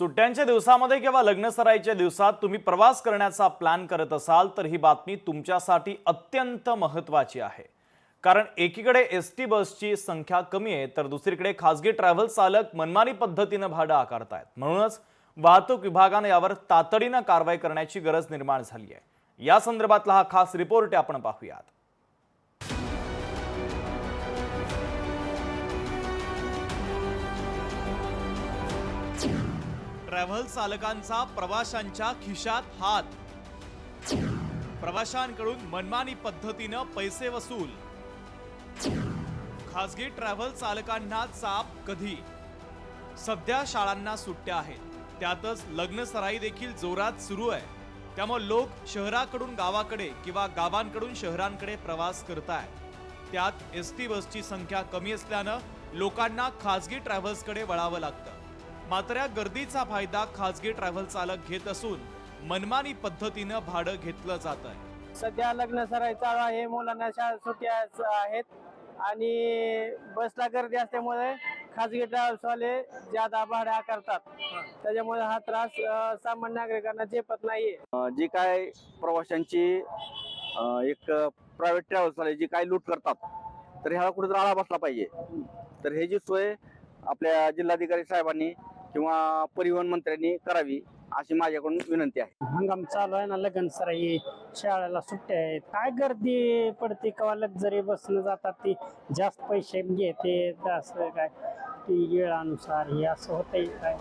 सुट्ट्यांच्या दिवसामध्ये किंवा लग्नसराईच्या दिवसात तुम्ही प्रवास करण्याचा प्लॅन करत असाल तर ही बातमी तुमच्यासाठी अत्यंत महत्त्वाची आहे. कारण एकीकडे एस टी बसची संख्या कमी आहे तर दुसरीकडे खासगी ट्रॅव्हल चालक मनमानी पद्धतीनं भाडं आकारतायत. म्हणूनच वाहतूक विभागानं यावर तातडीनं कारवाई करण्याची गरज निर्माण झाली आहे. या संदर्भातला हा खास रिपोर्ट आपण पाहूयात. ट्रॅव्हल चालकांचा प्रवाशांच्या खिशात हात. प्रवाशांकडून मनमानी पद्धतीनं पैसे वसूल. खासगी ट्रॅव्हल चालकांना चाप कधी? सध्या शाळांना सुट्ट्या आहेत. त्यातच लग्न सराई देखील जोरात सुरू आहे. त्यामुळे लोक शहराकडून गावाकडे किंवा गावांकडून शहरांकडे प्रवास करतायत त्यात एस टी बसची संख्या कमी असल्यानं लोकांना खासगी ट्रॅव्हल्सकडे वळावं लागतं. मात्र या गर्दीचा फायदा खासगी ट्रॅव्हल चालक घेत असून मनमानी पद्धतीनं भाडं घेतलं जात आहे. सध्या लग्न सराई चालू आहे मुलांना शाळा सुट्ट्या आहेत आणि बसला गर्दी असल्यामुळे खाजगी ट्रॅव्हल्सवाले ज्यादा भाडे आकारतात. त्याच्यामुळे हा त्रास अं, सामान्य नागरिकांना झेपत नाहीये. अ, जी काय प्रवाशांची अ, एक प्रायव्हेट ट्रॅव्हल्स वाले जी काय लूट करतात तर ह्याला कुठेतरी आळा बसला पाहिजे. तर ह्याची सोय आपल्या जिल्हाधिकारी साहेबांनी किंवा परिवहन मंत्र्यांनी करावी अशी माझ्याकडून विनंती आहे. हंगाम चालू आहे ना लग्न सराई शाळेला सुट्ट्या आहेत. काय गर्दी पडते कवा लक्झरी बसनं जातात ती? जास्त पैसे घेते असं काय? ती वेळानुसार हे असं होतंय काय?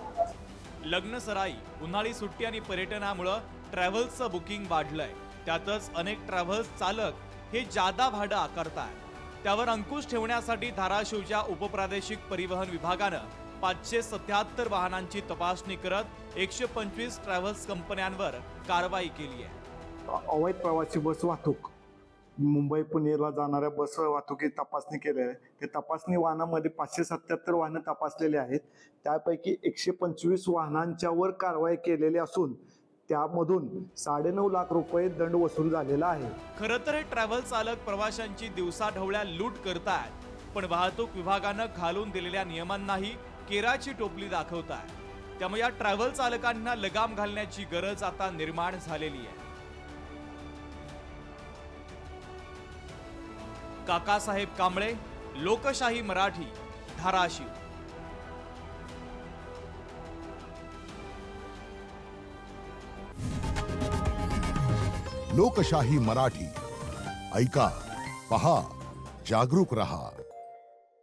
लग्न सराई उन्हाळी सुट्टी आणि पर्यटनामुळं ट्रॅव्हल्सचं बुकिंग वाढलंय. त्यातच अनेक ट्रॅव्हल्स चालक हे जादा भाडं आकारतायत. त्यावर अंकुश ठेवण्यासाठी धाराशिवच्या उपप्रादेशिक परिवहन विभागानं पाचशे सत्याहत्तर वाहनांची तपासणी करत एकशे पंचवीस ट्रॅव्हल्स कंपन्यांवर कारवाई केली आहे. अवैध प्रवासी बस वाहतूक. मुंबई पुणेला जाणाऱ्या बस वाहतुकी तपासणी केलेली आहे. ते तपासणी वाहनामध्ये पाचशे सत्याहत्तर वाहनं तपासलेली आहेत. त्यापैकी एकशे पंचवीस वाहनांच्यावर कारवाई केलेली असून त्यामधून साडेनऊ लाख रुपये दंड वसूल झालेला आहे. खरं तर हे ट्रॅव्हल चालक प्रवाशांची दिवसाढवळ्या लूट करतायत पण वाहतूक विभागानं घालून दिलेल्या नियमांनाही केराची टोपली दाखवताय. त्यामुळे या ट्रॅव्हल चालकांना लगाम घालण्याची गरज आता निर्माण झालेली आहे. काकासाहेब कांबळे लोकशाही मराठी धाराशिव. लोकशाही मराठी. ऐका पहा जागरूक रहा.